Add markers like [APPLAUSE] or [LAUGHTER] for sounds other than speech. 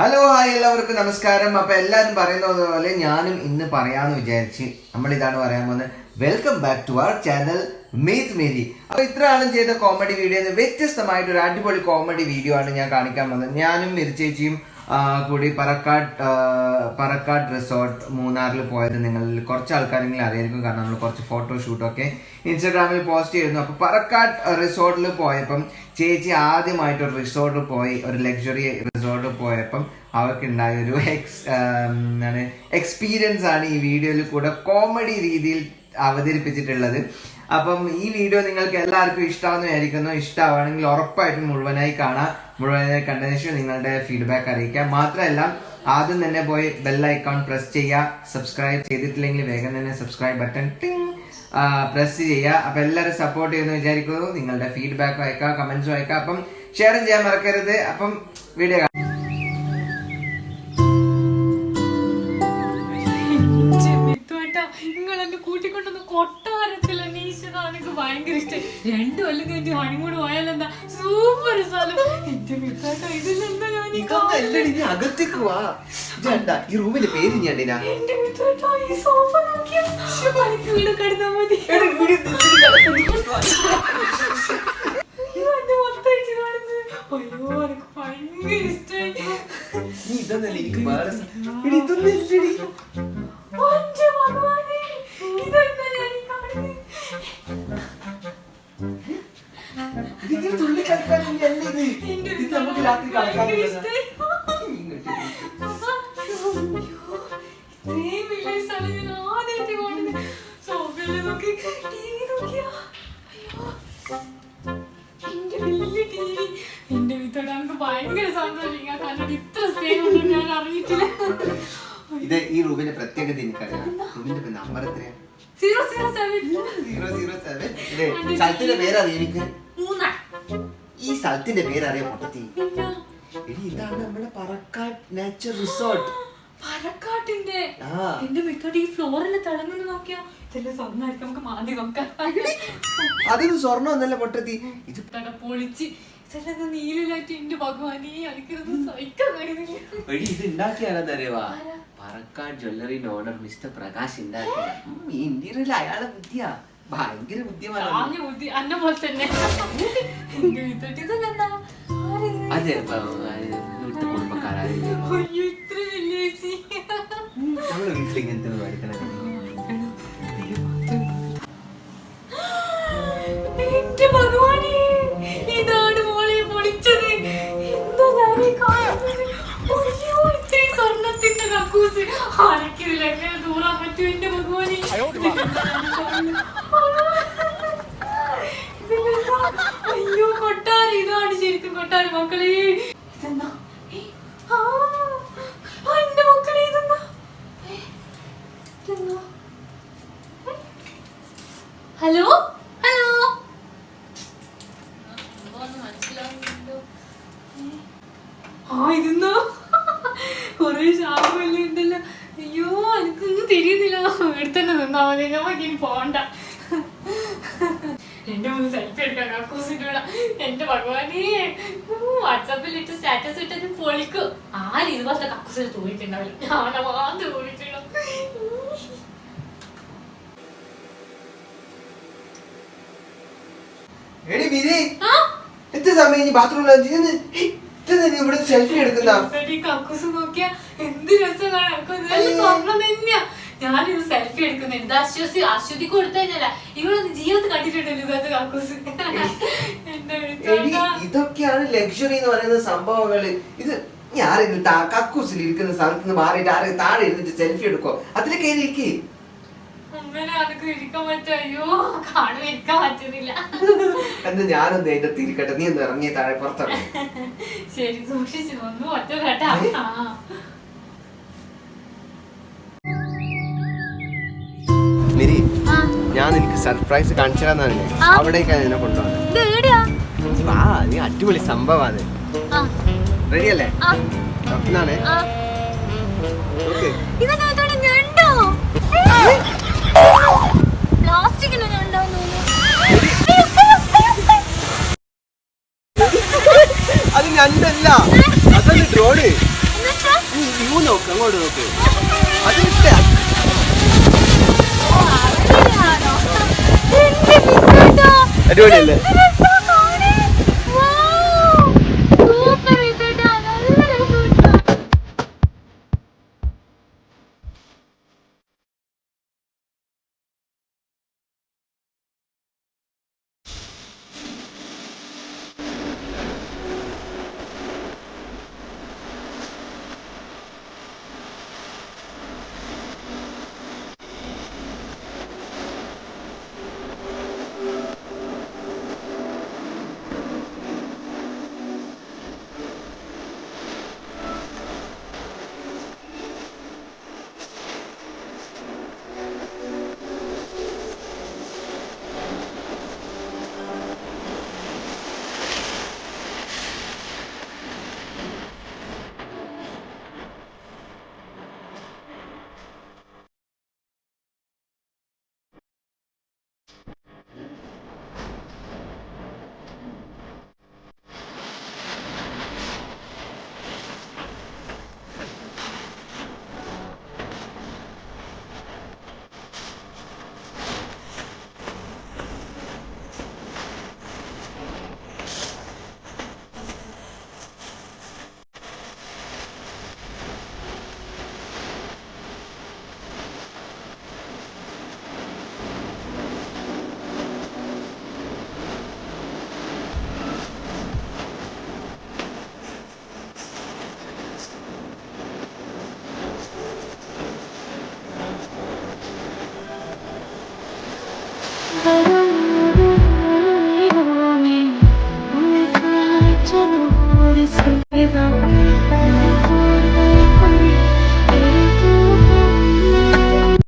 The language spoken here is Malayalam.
ഹലോ ഹായ് എല്ലാവർക്കും നമസ്കാരം. അപ്പൊ എല്ലാവരും പറയുന്നത് പോലെ ഞാനും ഇന്ന് പറയാന്ന് വിചാരിച്ച് നമ്മൾ ഇതാണ് പറയാൻ പോകുന്നത്. Welcome back to our channel മീത് മേരി അപ്പൊ ഇത്ര ആളും ചെയ്ത കോമഡി വീഡിയോ വ്യത്യസ്തമായിട്ട് ഒരു അടിപൊളി കോമഡി വീഡിയോ ആണ് ഞാൻ കാണിക്കാൻ പോകുന്നത്. ഞാനും മിർച്ചേച്ചിയും കൂടി പറക്കാട് പറക്കാട് റിസോർട്ട് മൂന്നാറിൽ പോയത് നിങ്ങൾ കുറച്ച് ആൾക്കാരെങ്കിലും അറിയായിരിക്കും. കാരണം നമ്മൾ കുറച്ച് ഫോട്ടോ ഷൂട്ടൊക്കെ ഇൻസ്റ്റാഗ്രാമിൽ പോസ്റ്റ് ചെയ്യുന്നു അപ്പോൾ പറക്കാട് റിസോർട്ടിൽ പോയപ്പം ചേച്ചി ആദ്യമായിട്ട് ഒരു റിസോർട്ടിൽ പോയി ഒരു ലക്ഷറി റിസോർട്ടിൽ പോയപ്പം അവർക്ക് ഉണ്ടായ ഒരു എക്സ് എന്താണ് എക്സ്പീരിയൻസ് ആണ് ഈ വീഡിയോയിൽ കൂടെ കോമഡി രീതിയിൽ അവതരിപ്പിച്ചിട്ടുള്ളത്. അപ്പം ഈ വീഡിയോ നിങ്ങൾക്ക് എല്ലാവർക്കും ഇഷ്ടമാണെന്ന് വിചാരിക്കുന്നു ഇഷ്ടമാണെങ്കിൽ ഉറപ്പായിട്ടും മുഴുവനായി കാണാം. മുഴുവനായി കണ്ടതിന് ശേഷം നിങ്ങളുടെ ഫീഡ്ബാക്ക് അറിയിക്കാം. മാത്രമല്ല ആദ്യം തന്നെ പോയി ബെൽ പ്രസ് ചെയ്യുക. സബ്സ്ക്രൈബ് ചെയ്തിട്ടില്ലെങ്കിൽ വേഗം തന്നെ സബ്സ്ക്രൈബ് ബട്ടൺ ടിങ് പ്രസ് ചെയ്യുക. അപ്പം എല്ലാവരും സപ്പോർട്ട് ചെയ്യുന്നു വിചാരിക്കുന്നു. നിങ്ങളുടെ ഫീഡ്ബാക്കും അയക്കുക കമൻസും അയക്കാം. അപ്പം ഷെയറും ചെയ്യാൻ മറക്കരുത്. അപ്പം വീഡിയോ കൂട്ടിക്കൊണ്ടൊന്ന് കൊട്ടാരത്തിൽ അന്വേഷിച്ചതാണ് എനിക്ക് ഭയങ്കര ഇഷ്ടം. രണ്ടു കൊല്ലം കഴിഞ്ഞ് ഹണിമൂൺ പോയാലെന്താ? സൂപ്പർ സ്ഥലം. എന്റെ മിത്തുവേട്ടാ ഇതിലെന്താ ഞാൻ ഈ കാണുന്നത്? അകത്തേക്ക് വാ. ഈ റൂമിന്റെ പേര് ഞാണ്ടിനാ എന്റെ ഈ സോഫ നോക്കിയാ. എനിക്ക് വീട് കിടന്നാ മതി. [LAUGHS] ഇത് ഈ റൂമിന്റെ പ്രത്യേകത എനിക്കറിയാം. റൂമിന്റെ നമ്പർ എത്രയാ? Zero zero seven zero zero seven സ്ഥലത്തിന്റെ പേരറിയാം എനിക്ക്? ഈ സ്ഥലത്തിന്റെ പേരറിയാം പൊട്ടത്തി എടി ഇതാണ് നമ്മുടെ പറക്കാട് നേച്ചർ റിസോർട്ട് പറക്കാട്ടിന്റെ. എന്റെ മിക്കോട്ട് ഈ ഫ്ലോറിൽ തിളങ്ങുന്നു നോക്കിയാ അതൊന്നും സ്വർണം ഒന്നല്ല പൊട്ടത്തി? ഇത് പൊളിച്ച് ഇത് ഉണ്ടാക്കിയാലെന്നറിയവാ പറക്കാട് ജ്വല്ലറിന്റെ ഓണർ മിസ്റ്റർ പ്രകാശ് ഉണ്ടാക്കിയ ഈ ഇന്ത്യയിൽ അയാളെ ബുദ്ധിയ. ഭയങ്കര ബുദ്ധിമാനാണ്. എങ്ങനെ ദൂറാൻ പറ്റും എന്റെ ഭഗവാനെ അയ്യോ കൊട്ടാരം ഇതാണ് ശരിക്കും കൊട്ടാരം മക്കളെ ഇതെന്നാ എന്റെ മക്കളെ ഇതെന്നാ ഇതെന്നാ നമുക്ക് ഇനി പോണ്ട. എന്റെ മൂന്ന് സെൽഫി എടുക്കാൻ കക്കൂസിന്റെ കൂടെ എന്റെ ഭഗവാനേ. വാട്സാപ്പിൽ ഇട്ട് സ്റ്റാറ്റസ് ഇട്ടത് പൊളിക്കും. ആരും ഇതുപോലത്തെ കക്കൂസിൽ തൂങ്ങിട്ടുണ്ടാവില്ല ഞാൻ മാത്രം എടി എത്ര സമയം ഇനി ബാത്റൂമിൽ ഇവിടെ സെൽഫി എടുക്കുന്ന? കക്കൂസ് നോക്കിയാ? എന്ത് രസം കാണാൻ സ്വപ്നം തന്നെയാ. ഞാനിത് സെൽഫി എടുക്കുന്നുണ്ട് ഇത് അശ്വസി അശ്വതി കൊടുത്തു കഴിഞ്ഞാല ഇവളൊന്ന് ജീവിതത്തിൽ കണ്ടിട്ടുണ്ടല്ലോ ഇതത്തെ കാക്കൂസ്. ഇതൊക്കെയാണ് ലക്ഷറി എന്ന് പറയുന്ന സംഭവങ്ങൾ. ഇത് ആരെങ്കിലും കക്കൂസിൽ ഇരിക്കുന്ന സ്ഥലത്ത് നിന്ന് മാറിയിട്ട് ആരെങ്കിലും താഴെ ഇരുന്നിട്ട് സെൽഫി എടുക്കോ അതിൽ കയറി ഇരിക്കേ. എന്ന് ഞാനൊന്ന് എന്റെ തിരിക്കട്ടെ നീ ഒന്ന് ഇറങ്ങി താഴെ പുറത്തിറങ്ങി. ശരി സൂക്ഷിച്ചു. ഒന്നും ഒറ്റ കേട്ടാ ഞാൻ നിനക്ക് സർപ്രൈസ് കാണിച്ചു തരാന്നാണ് ആ. അവിടേക്കാണ് എന്നെ കൊണ്ടുപോകുന്നത് വാ നീ അടിപൊളി സംഭവമാണ് ആ, റെഡി അല്ലേ? എന്നാണ്. അത് ഞണ്ടല്ല. അതല്ല ഡ്രോണ് നോക്ക് അങ്ങോട്ട് നോക്ക്. അടിപൊളിയല്ലേ? Thank you.